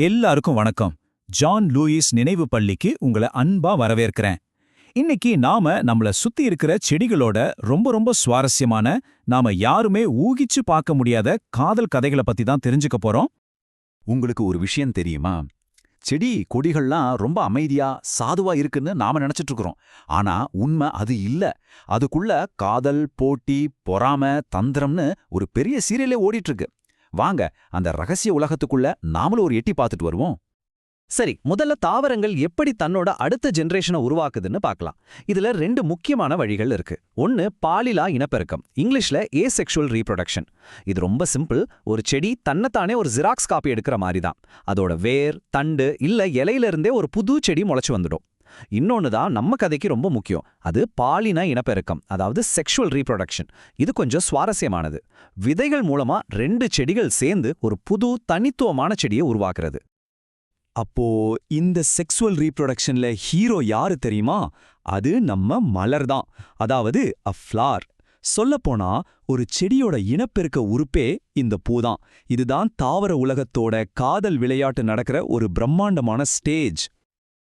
எல்லாருக்கும் வணக்கம். John Lewis நினைவு பள்ளிக்கு உங்களை அன்பா வரவேற்கிறேன். இன்னைக்கு நாம நம்மள சுத்தி இருக்கிற செடிகளோட ரொம்ப ரொம்ப சுவாரஸ்யமான நாம யாருமே ஊகிச்சு பார்க்க முடியாத காதல் கதைகளை பத்தி தான் தெரிஞ்சுக்க போறோம். உங்களுக்கு ஒரு விஷயம் தெரியுமா? செடி கொடிகள்லாம் ரொம்ப அமைதியா சாதுவா இருக்குன்னு நாம நினைச்சிட்டு இருக்கிறோம். ஆனா உண்மை அது இல்ல. அதுக்குள்ள காதல் போட்டி பொறாம தந்திரம்னு ஒரு பெரிய சீரியலே ஓடிட்டு இருக்கு. வாங்க அந்த ரகசிய உலகத்துக்குள்ள நாமளும் ஒரு எட்டி பார்த்துட்டு வருவோம். சரி முதல்ல தாவரங்கள் எப்படி தன்னோட அடுத்த ஜென்ரேஷனை உருவாக்குதுன்னு பார்க்கலாம். இதுல ரெண்டு முக்கியமான வழிகள் இருக்கு. ஒன்னு பாலிலா இனப்பெருக்கம் இங்கிலீஷ்ல ஏ செக்ஷுவல் ரீப்ரொடக்ஷன் இது ரொம்ப சிம்பிள் ஒரு செடி தன்னைத்தானே ஒரு ஜெராக்ஸ் காப்பி எடுக்கிற மாதிரி தான். அதோட வேர் தண்டு இல்ல இலையில இருந்தே ஒரு புது செடி முளைச்சு வந்துடும். இன்னொன்னு தான் நம்ம கதைக்கு ரொம்ப முக்கியம். அது பாலின இனப்பெருக்கம் அதாவது செக்ஷுவல் ரீப்ரொடக்ஷன் இது கொஞ்சம் சுவாரஸ்யமானது. விதைகள் மூலமா ரெண்டு செடிகள் சேர்ந்து ஒரு புது தனித்துவமான செடியை உருவாக்குறது. அப்போ இந்த செக்ஸுவல் ரீப்ரொடக்ஷன்ல ஹீரோ யாரு தெரியுமா? அது நம்ம மலர் தான். அதாவது அ ஃப்ளார் சொல்லப்போனா ஒரு செடியோட இனப்பெருக்க உறுப்பே இந்த பூதான் இதுதான் தாவர உலகத்தோட காதல் விளையாட்டு நடக்கிற ஒரு பிரம்மாண்டமான ஸ்டேஜ்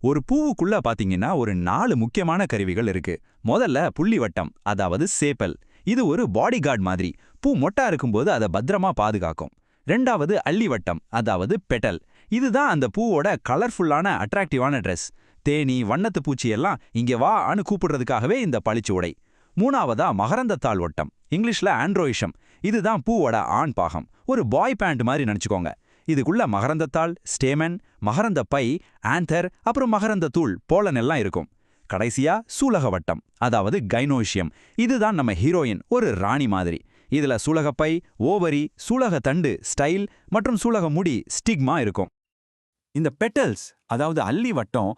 ஒரு பூவுக்குள்ள பாத்தீங்கன்னா ஒரு நாலு முக்கியமான கருவிகள் இருக்கு. முதல்ல புள்ளிவட்டம் அதாவது சேப்பல். இது ஒரு பாடி கார்டு மாதிரி. பூ மொட்டா இருக்கும்போது அதை பத்திரமா பாதுகாக்கும். ரெண்டாவது அள்ளிவட்டம் அதாவது பெட்டல். இதுதான் அந்த பூவோட கலர்ஃபுல்லான அட்ராக்டிவான ட்ரெஸ் தேனி வண்ணத்து பூச்சி எல்லாம் இங்க வா அனு கூப்பிடுறதுக்காகவே இந்த பளிச்சு உடை மூணாவதா மகரந்தத்தாள் ஒட்டம் இங்கிலீஷ்ல ஆண்ட்ரோயிஷம் இதுதான் பூவோட ஆண் பாகம். ஒரு பாய் பேண்ட் மாதிரி நினைச்சுக்கோங்க. இதுக்குள்ள மகரந்தத்தாள் ஸ்டேமன் மகரந்த பை ஆந்தர் அப்புறம் மகரந்த தூள் போலன் எல்லாம் இருக்கும். கடைசியா சூலக வட்டம் அதாவது கைனோஷியம் இதுதான் நம்ம ஹீரோயின் ஒரு ராணி மாதிரி. இதுல சூலகப்பை ஓவரி சூலக தண்டு ஸ்டைல் மற்றும் சூலக முடி ஸ்டிக்மா இருக்கும். இந்த பெட்டல்ஸ் அதாவது அள்ளி வட்டம்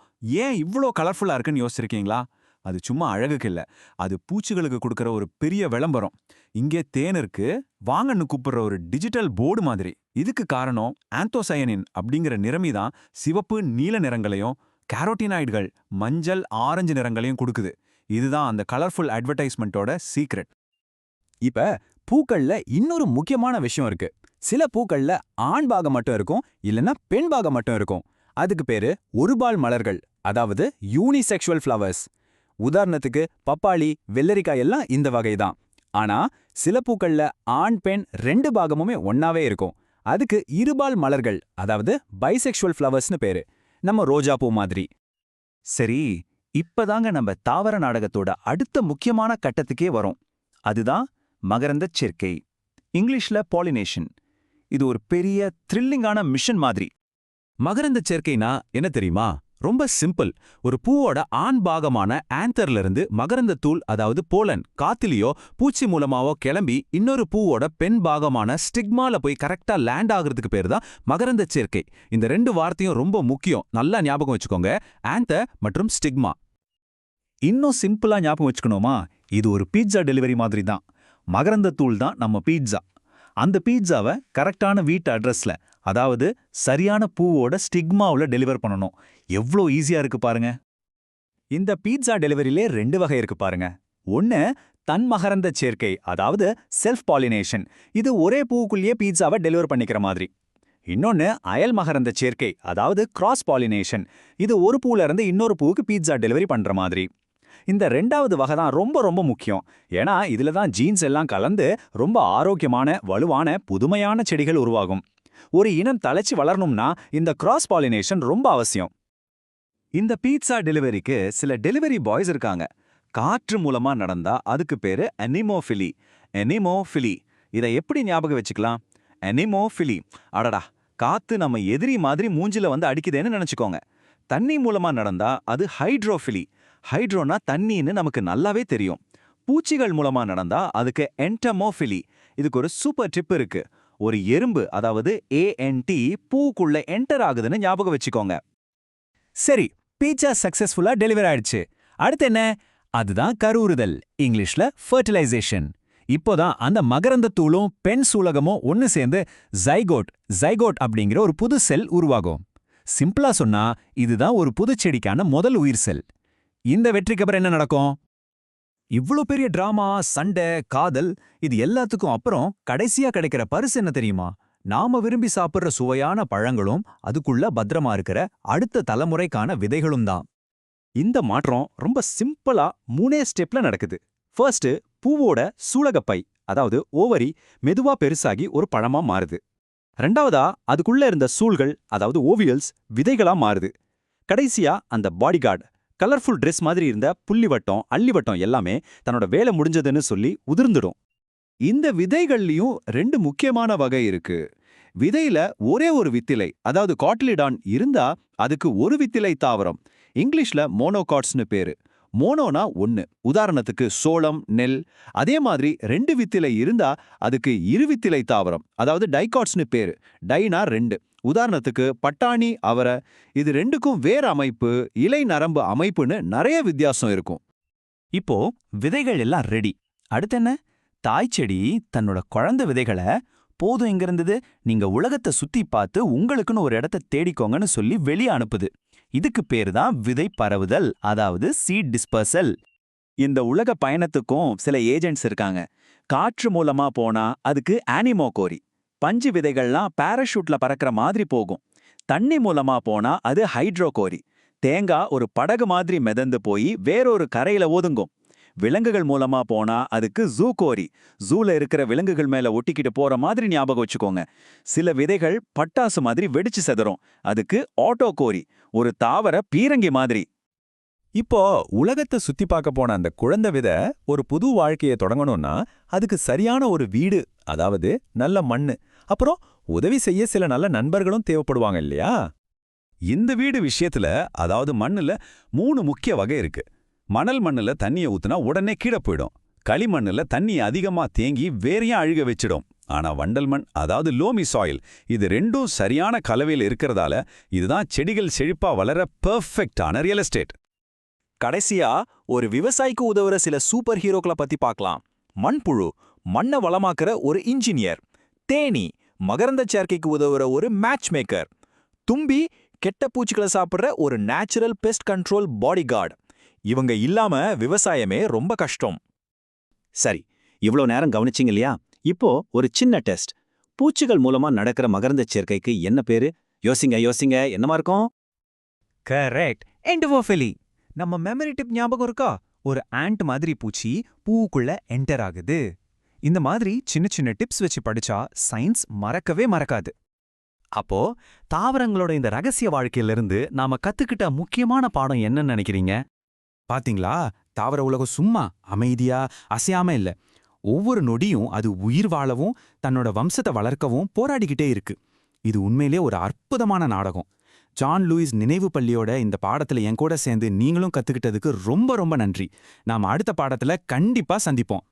ஏன் இவ்ளோ கலர்ஃபுல்லா இருக்குன்னு யோசிச்சிருக்கீங்களா? அது சும்மா அழகுக்கு இல்ல. அது பூச்சிகளுக்கு கொடுக்குற ஒரு பெரிய விளம்பரம். இங்கே தேனிற்கு வாங்கன்னு கூப்பிடுற ஒரு டிஜிட்டல் போர்டு மாதிரி. இதுக்கு காரணம் ஆந்தோசயனின் அப்படிங்கிற நிறமி தான் சிவப்பு நீல நிறங்களையும் கேரோட்டினாய்டுகள் மஞ்சள் ஆரஞ்சு நிறங்களையும் கொடுக்குது. இதுதான் அந்த கலர்ஃபுல் அட்வர்டைஸ்மெண்ட்டோட சீக்ரெட் இப்ப பூக்கள்ல இன்னொரு முக்கியமான விஷயம் இருக்கு. சில பூக்கள்ல ஆண் பாகம் மட்டும் இருக்கும் இல்லனா பெண் பாகம் மட்டும் இருக்கும். அதுக்கு பேரு ஒருபால் மலர்கள் அதாவது யூனிசெக்சுவல் ஃப்ளவர்ஸ். உதாரணத்துக்கு பப்பாளி வெள்ளரிக்காய் எல்லாம் இந்த வகை தான் ஆனா சில பூக்கள்ல ஆண் பெண் ரெண்டு பாகமுமே ஒன்னாவே இருக்கும். அதுக்கு இருபால் மலர்கள் அதாவது பைசெக்ஷுவல் ஃப்ளவர்ஸ்னு பேரு. நம்ம ரோஜா பூ மாதிரி. சரி இப்பதாங்க நம்ம தாவர நாடகத்தோட அடுத்த முக்கியமான கட்டத்துக்கே வரோம். அதுதான் மகரந்தச் சேர்க்கை. இங்கிலீஷ்ல பாலினேஷன் இது ஒரு பெரிய த்ரில்லிங்கான மிஷன் மாதிரி. மகரந்தச் சேர்க்கைனா என்ன தெரியுமா? ரொம்ப சிம்பிள். ஒரு பூவோட ஆண் பாகமான ஆந்தர்ல இருந்து மகரந்த தூள் அதாவது போலன் காத்திலேயோ பூச்சி மூலமாவோ கிளம்பி இன்னொரு பூவோட பெண் பாகமான ஸ்டிக்மால போய் கரெக்டா லேண்ட் ஆகுறதுக்கு பேர் தான் மகரந்த சேர்க்கை. இந்த ரெண்டு வார்த்தையும் ரொம்ப முக்கியம். நல்லா ஞாபகம் வச்சுக்கோங்க. ஆந்தர் மற்றும் ஸ்டிக்மா. இன்னும் சிம்பிளா ஞாபகம் வச்சுக்கணுமா? இது ஒரு பீட்சா டெலிவரி மாதிரி தான். மகரந்த தூள் தான் நம்ம பீட்சா. அந்த பீட்சாவை கரெக்டான வீட்டு அட்ரஸ்ல அதாவது சரியான பூவோட ஸ்டிக்மாவுல டெலிவர் பண்ணணும். எவ்வளோ ஈஸியா இருக்கு பாருங்க. இந்த பீட்சா டெலிவரியிலே ரெண்டு வகை இருக்கு பாருங்க. ஒன்னு தன்மகரந்த சேர்க்கை அதாவது செல்ஃப் பாலினேஷன் இது ஒரே பூவுக்குள்ளேயே பீட்சாவை டெலிவர் பண்ணிக்கிற மாதிரி. இன்னொன்னு அயல் மகரந்த சேர்க்கை அதாவது கிராஸ் பாலினேஷன் இது ஒரு பூல இருந்து இன்னொரு பூவுக்கு பீட்சா டெலிவரி பண்ற மாதிரி. இந்த ரெண்டாவது வகை தான் ரொம்ப ரொம்ப முக்கியம். ஏன்னா இதுல தான் ஜீன்ஸ் எல்லாம் கலந்து ரொம்ப ஆரோக்கியமான வலுவான புதுமையான செடிகள் உருவாகும். ஒரு இனம் தலைச்சு வளரணும்னா இந்த கிராஸ் பாலினேஷன் ரொம்ப அவசியம். இந்த பீட்சா டெலிவரிக்கு சில டெலிவரி பாய்ஸ் இருக்காங்க. காற்று மூலமா நடந்தா அதுக்கு பேரு அனிமோஃபிலி எனிமோஃபிலி இதை எப்படி ஞாபகம் வச்சுக்கலாம்? எனிமோஃபிலி அடடா காத்து நம்ம எதிரி மாதிரி மூஞ்சில வந்து அடிக்குதேன்னு நினைச்சுக்கோங்க. தண்ணி மூலமா நடந்தா அது ஹைட்ரோஃபிலி ஹைட்ரோனா தண்ணின்னு நமக்கு நல்லாவே தெரியும். பூச்சிகள் மூலமா நடந்தா அதுக்கு என்டமோஃபிலி இதுக்கு ஒரு சூப்பர் டிப் இருக்கு. ஒரு எறும்பு அதாவது ஏஎன்டி பூக்குள்ள என்டர் ஆகுதுன்னு ஞாபகம் வச்சுக்கோங்க. சரி பீட்சா சக்சஸ்ஃபுல்லா டெலிவர் ஆயிடுச்சு. அடுத்து என்ன? அதுதான் கருவுறுதல் இங்கிலீஷ்ல ஃபர்டிலைசேஷன் இப்போதான் அந்த மகரந்த தூளும் பெண் சூலகமும் ஒன்னு சேர்ந்து ஜைகோட் ஜைகோட் அப்படிங்கிற ஒரு புது செல் உருவாகும். சிம்பிளா சொன்னா இதுதான் ஒரு புது செடிக்கான முதல் உயிர் செல் இந்த வெற்றிக்கு அப்புறம் என்ன நடக்கும்? இவ்ளோ பெரிய டிராமா சண்டை காதல் இது எல்லாத்துக்கும் அப்புறம் கடைசியா கிடைக்கிற பரிசு என்ன தெரியுமா? நாம விரும்பி சாப்பிடுற சுவையான பழங்களும் அதுக்குள்ள பத்திரமா இருக்கிற அடுத்த தலைமுறைக்கான விதைகளும் தான். இந்த மாற்றம் ரொம்ப சிம்பிளா மூணே ஸ்டெப்ல நடக்குது. ஃபர்ஸ்ட் பூவோட சூலகப்பை அதாவது ஓவரி மெதுவா பெருசாகி ஒரு பழமா மாறுது. ரெண்டாவதா அதுக்குள்ள இருந்த சூள்கள் அதாவது ஓவியல்ஸ் விதைகளா மாறுது. கடைசியா அந்த பாடிகார்டு கலர்ஃபுல் ட்ரெஸ் மாதிரி இருந்த புள்ளிவட்டம் அள்ளிவட்டம் எல்லாமே தன்னோட வேலை முடிஞ்சதுன்னு சொல்லி உதிர்ந்துடும். இந்த விதைகள்லயும் ரெண்டு முக்கியமான வகை இருக்கு. விதையில ஒரே ஒரு வித்திலை அதாவது காட்லிடான் இருந்தா அதுக்கு ஒரு வித்திலை தாவரம். இங்கிலீஷ்ல மோனோகாட்ஸ்னு பேரு. மோனோனா ஒன்னு உதாரணத்துக்கு சோளம் நெல் அதே மாதிரி ரெண்டு வித்திலை இருந்தா அதுக்கு இரு வித்திலை தாவரம். அதாவது டைகாட்ஸ்னு பேரு. டைனா ரெண்டு. உதாரணத்துக்கு பட்டாணி அவரை. இது ரெண்டுக்கும் வேற அமைப்பு இலை நரம்பு அமைப்புன்னு நிறைய வித்தியாசம் இருக்கும். இப்போ விதைகள் எல்லாம் ரெடி அடுத்து என்ன? தாய் செடி தன்னோட குழந்தை விதைகளை போதும் இங்க இருந்தது? நீங்க உலகத்தை சுத்தி பார்த்து உங்களுக்குன்னு ஒரு இடத்த தேடிக்கோங்கன்னு சொல்லி வெளியே அனுப்புது. இதுக்கு பேரு தான் விதை பரவுதல் அதாவது சீட் டிஸ்பர்சல் இந்த உலக பயணத்துக்கும் சில ஏஜென்ட்ஸ் இருக்காங்க. காற்று மூலமா போனா அதுக்கு ஆனிமோகோரி பஞ்சு விதைகள்லாம் பாராஷூட்ல பறக்கிற மாதிரி போகும். தண்ணி மூலமா போனா அது ஹைட்ரோகோரி தேங்காய் ஒரு படகு மாதிரி மிதந்து போய் வேறொரு கரையில ஒதுங்கும். விலங்குகள் மூலமா போனா அதுக்கு ஜூ கோரி ஜூல இருக்கிற விலங்குகள் மேல ஒட்டிக்கிட்டு போற மாதிரி ஞாபகம் வச்சுக்கோங்க. சில விதைகள் பட்டாசு மாதிரி வெடிச்சு செதறும். அதுக்கு ஆட்டோ கோரி ஒரு தாவர பீரங்கி மாதிரி. இப்போ உலகத்தை சுத்தி பார்க்க போன அந்த குழந்தை வித ஒரு புது வாழ்க்கையை தொடங்கணும்னா அதுக்கு சரியான ஒரு வீடு அதாவது நல்ல மண்ணு அப்புறம் உதவி செய்ய சில நல்ல நண்பர்களும் தேவைப்படுவாங்க இல்லையா? இந்த வீடு விஷயத்துல அதாவது மண்ணுல மூணு முக்கிய வகை இருக்கு. மணல் மண்ணுல தண்ணிய ஊத்துனா உடனே கீழே போயிடும். களிமண்ணுல தண்ணி அதிகமா தேங்கி வேறையும் அழுக வச்சிடும். ஆனா வண்டல் மண் அதாவது லோமி சாயில் இது ரெண்டும் சரியான கலவையில் இருக்கிறதால இதுதான் செடிகள் செழிப்பா வளர பெர்ஃபெக்டான ரியல் எஸ்டேட் கடைசியா ஒரு விவசாயிக்கு உதவுற சில சூப்பர் ஹீரோக்களை பத்தி பார்க்கலாம். மண்புழு மண்ணை வளமாக்குற ஒரு இன்ஜினியர் தேனி மகரந்த சேர்க்கைக்கு உதவுற ஒரு மேட்ச் மேக்கர் தும்பி கெட்ட பூச்சிகளை சாப்பிடுற ஒரு natural pest control body guard இவங்க இல்லாம விவசாயமே ரொம்ப கஷ்டம். சரி இவ்வளோ நேரம் கவனிச்சிங்க இல்லையா? இப்போ ஒரு சின்ன டெஸ்ட். பூச்சிகள் மூலமா நடக்கிற மகரந்த சேர்க்கைக்கு என்ன பேரு? யோசிங்க யோசிங்க. என்னமா இருக்கும்? கரெக்ட். எண்டோஃபெலி நம்ம மெமரி டிப் ஞாபகம் இருக்கா? ஒரு ஆண்ட் மாதிரி பூச்சி பூவுக்குள்ள என்டர் ஆகுது. இந்த மாதிரி சின்ன சின்ன டிப்ஸ் வச்சு படிச்சா சயின்ஸ் மறக்கவே மறக்காது. அப்போ தாவரங்களோட இந்த ரகசிய வாழ்க்கையிலிருந்து நாம கத்துக்கிட்ட முக்கியமான பாடம் என்னன்னு நினைக்கிறீங்க? பாத்தீங்களா? தாவர உலகம் சும்மா அமைதியா அசையாம இல்ல. ஒவ்வொரு நொடியும் அது உயிர் வாழவும் தன்னோட வம்சத்தை வளர்க்கவும் போராடிக்கிட்டே இருக்கு. இது உண்மையிலே ஒரு அற்புதமான நாடகம். ஜான் லூயிஸ் நினைவு பள்ளியோட இந்த பாடத்துல என் கூட சேர்ந்து நீங்களும் கத்துக்கிட்டதுக்கு ரொம்ப ரொம்ப நன்றி. நாம அடுத்த பாடத்துல கண்டிப்பா சந்திப்போம்.